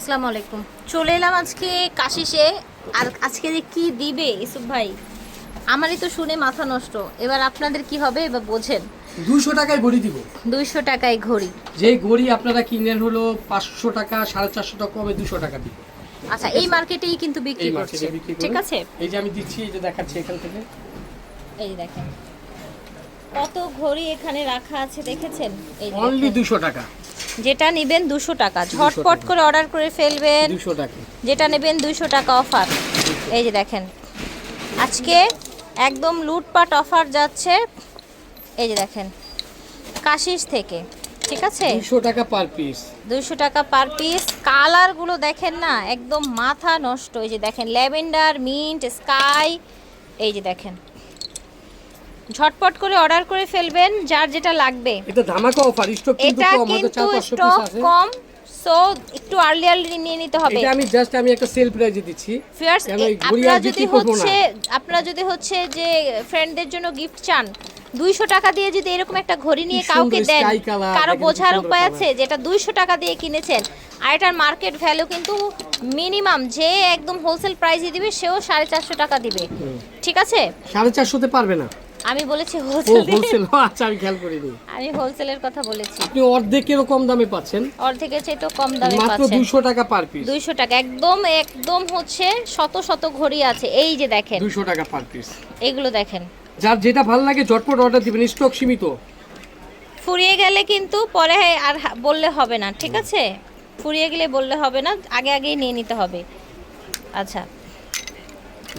আসসালামু আলাইকুম। চলে এলাম আজকে কাশিসে। আর আজকে যে কি দিবে ইসুফ ভাই আমারই তো শুনে মাথা নষ্ট। এবার আপনাদের কি হবে এবার বোঝেন। দুশো টাকায় ঘড়ি দিব। দুইশো টাকায় ঘড়ি। যে ঘড়ি আপনারা কিনেন হলো পাঁচশো টাকা সাড়ে চারশো টাকা কমে দুশো টাকা দিব। আচ্ছা এই মার্কেটেই কিন্তু বিক্রি এই করছে। মার্কেটে বিক্রি করে ঠিক আছে? এই যে আমি দিচ্ছি এই যে দেখাচ্ছি এখান থেকে। এই দেখেন। কত ঘড়ি এখানে রাখা আছে দেখেছেন? এই যে অনলি দেখেন। দুশো টাকা। যেটা নেবেন দুশো টাকা। ঝটপট করে অর্ডার করে ফেলবেন। যেটা নেবেন দুইশো টাকা অফার। এই যে দেখেন। আজকে একদম লুটপাট অফার যাচ্ছে। এই যে দেখেন। কাশিস থেকে। ঠিক আছে? দুশো টাকা পার পিস। দুশো টাকা পার পিস। কালারগুলো দেখেন না একদম মাথা নষ্ট। এই যে দেখেন ল্যাভেন্ডার মিন্ট স্কাই। এই যে দেখেন। ঝটপট করে অর্ডার করে ফেলবেন যার যেটা লাগবে। এটা ধামাকা অফার স্টক কিন্তু কম হয়তো কিন্তু চার পাঁচশো পিস স্টক আছে। কম সো একটু আর্লি আর্লি নিয়ে নিতে হবে। এটা আমি জাস্ট আমি একটা সেল প্রাইজে দিচ্ছি। ফিয়ার্স আপনারা যদি। হচ্ছে আপনারা যদি হচ্ছে যে ফ্রেন্ডদের জন্য গিফট চান দুইশো টাকা দিয়ে যদি এরকম একটা ঘড়ি নিয়ে কাউকে দেন কারও বোঝার উপায় আছে যেটা দুইশো টাকা দিয়ে কিনেছেন? আর এটার মার্কেট ভ্যালু কিন্তু মিনিমাম যে একদম হোলসেল প্রাইসে দিবে সেও সাড়ে চারশো টাকা দিবে। ঠিক আছে? সাড়ে চারশোতে পারবে না। আমি বলেছি হোলসেল হোলসেল আচ্ছা আমি খেয়াল করিনি। আমি হোলসেলের কথা বলেছি। আপনি অর্ধেকেরও কম দামে পাচ্ছেন? অর্ধেকের চেয়ে তো কম দামে মাত্র পাচ্ছেন। দুশো টাকা পার পিস দুইশো টাকা একদম একদম হচ্ছে শত শত ঘড়ি আছে। এই যে দেখেন। দুশো টাকা পার পিস এগুলো দেখেন। যার যেটা ভালো লাগে ঝটপট অর্ডার দিবেন স্টক সীমিত। ফুরিয়ে গেলে কিন্তু পরে আর বললে হবে না ঠিক আছে? ফুরিয়ে গেলে বললে হবে না আগে আগেই নিয়ে নিতে হবে। আচ্ছা।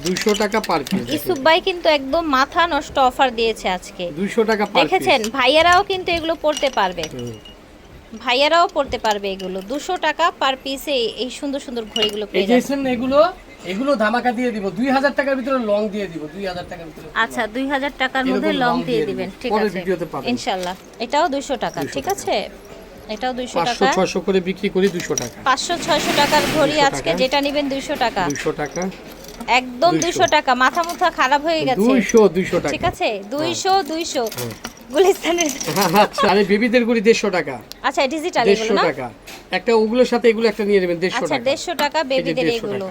দুশো টাকা পার পিস ইসুফ ভাই কিন্তু একদম মাথা নষ্ট অফার দিয়েছে আজকে। দুশো টাকা পার দেখেছেন? ভাইয়ারাও কিন্তু এগুলো পড়তে পারবে। ভাইয়ারাও পড়তে পারবে এগুলো। দুশো টাকা পার পিসে এই সুন্দর সুন্দর ঘড়িগুলো পেয়ে যে যাবে। এসেন এগুলো এগুলো ধামাকা দিয়ে দিব। দুই হাজার টাকার ভিতরে লং দিয়ে দিব। দুই হাজার টাকার ভিতরে আচ্ছা দুই হাজার টাকার মধ্যে লং দিয়ে দিবেন। ঠিক আছে। ভিডিওতে পাবেন। ইনশাল্লাহ। এটাও দুইশো টাকা ঠিক আছে? এটাও দুইশো পাঁচশো টাকা ছয়শো করে বিক্রি করি দুশো টাকা। পাঁচশো ছয়শো টাকার ঘড়ি আজকে যেটা নেবেন দুইশো টাকা। দুশো টাকা। একদম 200 দুইশো টাকা। মাথা মুথা খারাপ হয়ে গেছে। দুইশো দুইশো টাকা। ঠিক আছে? দুইশো দুইশো। গুলিস্তানের আচ্ছা আরে বেবিদের গুলি দেড়শো টাকা। আচ্ছা ডিজিটাল এগুলো না? টাকা। একটা ওগুলোর সাথে এগুলো একটা নিয়ে নেবেন দেড়শো আচ্ছা টাকা। দেড়শো টাকা বেবিদের এগুলো।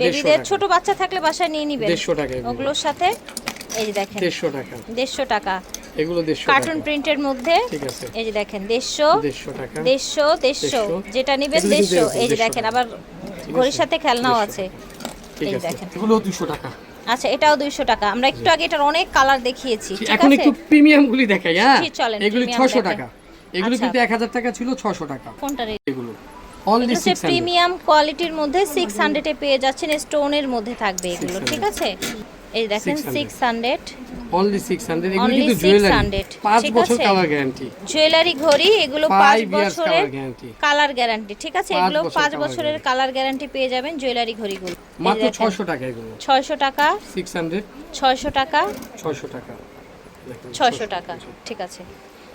বেবিদের ছোট বাচ্চা থাকলে বাসায় নিয়ে নিবেন। দেড়শো টাকা ওগুলোর সাথে এই দেখেন। দেড়শো টাকা। দেড়শো টাকা। এগুলো দেড়শো কার্টুন প্রিন্টের মধ্যে ঠিক আছে। এই যে দেখেন টাকা। 150 যেটা নিবেন দেড়শো। এই যে দেখেন আবার ঘড়ির সাথে খেলনাও আছে। ঠিক আছে। এগুলো দুশো টাকা। আচ্ছা এটাও দুইশো টাকা। আমরা একটু আগে এটার অনেক কালার দেখিয়েছি ঠিক এখন একটু প্রিমিয়াম গুলি দেখাই হ্যাঁ? এগুলি premium ছশো। টাকা। এগুলো আচ্ছা। কিন্তু এক হাজার টাকা ছিল ছশো টাকা। কোনটা এগুলো। অনলি প্রিমিয়াম কোয়ালিটির মধ্যে সিক্স হান্ড্রেডে পেয়ে যাচ্ছেন স্টোনের মধ্যে থাকবে এগুলো ঠিক আছে? এই দেখেন 600 six hundred only six hundred এগুলো কিন্তু জুয়েলারি 5 বছর কালার গ্যারান্টি জুয়েলারি ঘড়ি এগুলো পাঁচ বছরের কালার গ্যারান্টি ঠিক আছে এগুলো বছর পাঁচ বছরের কালার গ্যারান্টি পেয়ে যাবেন জুয়েলারি ঘড়িগুলো। মাত্র দেখেন, ছশো টাকা এগুলো। ছয়শো টাকা। সিক্স হান্ড্রেড ছয়শো টাকা। ছয়শো টাকা। দেখেন, ছয়শো টাকা। ঠিক আছে।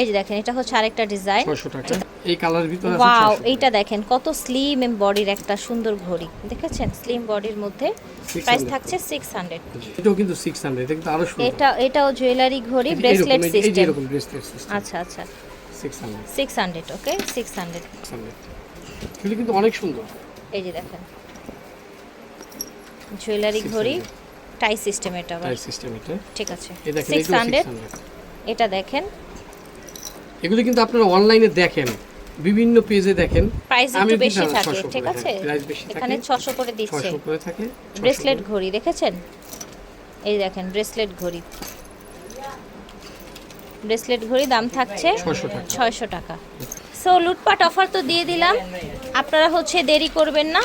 এই যে দেখেন এটা হচ্ছে আরেকটা ডিজাইন টাকা। এই কালার ভিতরে আছে ওয়াও 600 এইটা দেখেন কত স্লিম এম বডির একটা সুন্দর ঘড়ি। দেখেছেন? স্লিম বডির মধ্যে প্রাইস থাকছে সিক্স হান্ড্রেড এটাও কিন্তু সিক্স হান্ড্রেড এটা কিন্তু আরও সুন্দর। এটা এটাও জুয়েলারি ঘড়ি ব্রেসলেট সিস্টেম এরকম ব্রেসলেট সিস্টেম আচ্ছা আচ্ছা। Six hundred six hundred okay six hundred six hundred এগুলো কিন্তু অনেক সুন্দর। এই যে দেখেন। জুয়েলারি ঘড়ি। টাই সিস্টেম এটা টাইপ সিস্টেম এটা। ঠিক আছে। এই দেখেন সিক্স এগুলো হান্ড্রেড 600 এটা দেখেন। এগুলো কিন্তু আপনারা অনলাইনে দেখেন বিভিন্ন পেজে দেখেন। প্রাইস একটু বেশি থাকে ঠিক আছে? price বেশি এখানে থাকে। ছশো করে দিচ্ছে। ছয়শো করে থাকে ব্রেসলেট ঘড়ি দেখেছেন? এই দেখেন ব্রেসলেট ঘড়ি। ব্রেসলেট ঘড়ি দাম থাকছে 600 টাকা। ছয়শো টাকা। সো লুটপাট অফার তো দিয়ে দিলাম। আপনারা হচ্ছে দেরি করবেন না।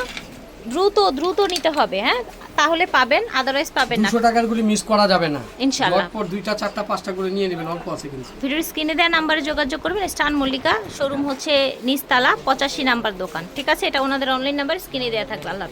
দ্রুত দ্রুত নিতে হবে হ্যাঁ? তাহলে পাবেন আদারওয়াইজ পাবেন না। 200 টাকার গুলি মিস করা যাবে না। ইনশাআল্লাহ পর দুইটা চারটা পাঁচটা করে নিয়ে নেবেন অল্প আছে কিন্তু। ভিডিওর স্ক্রিনে দেওয়া নম্বরে যোগাযোগ করবেন স্টান মল্লিকা শোরুম হচ্ছে নিস্তালা পঁচাশি নাম্বার দোকান। ঠিক আছে? এটা ওনাদের অনলাইন নাম্বার স্ক্রিনে দেয়া থাকবে আল্লাহ।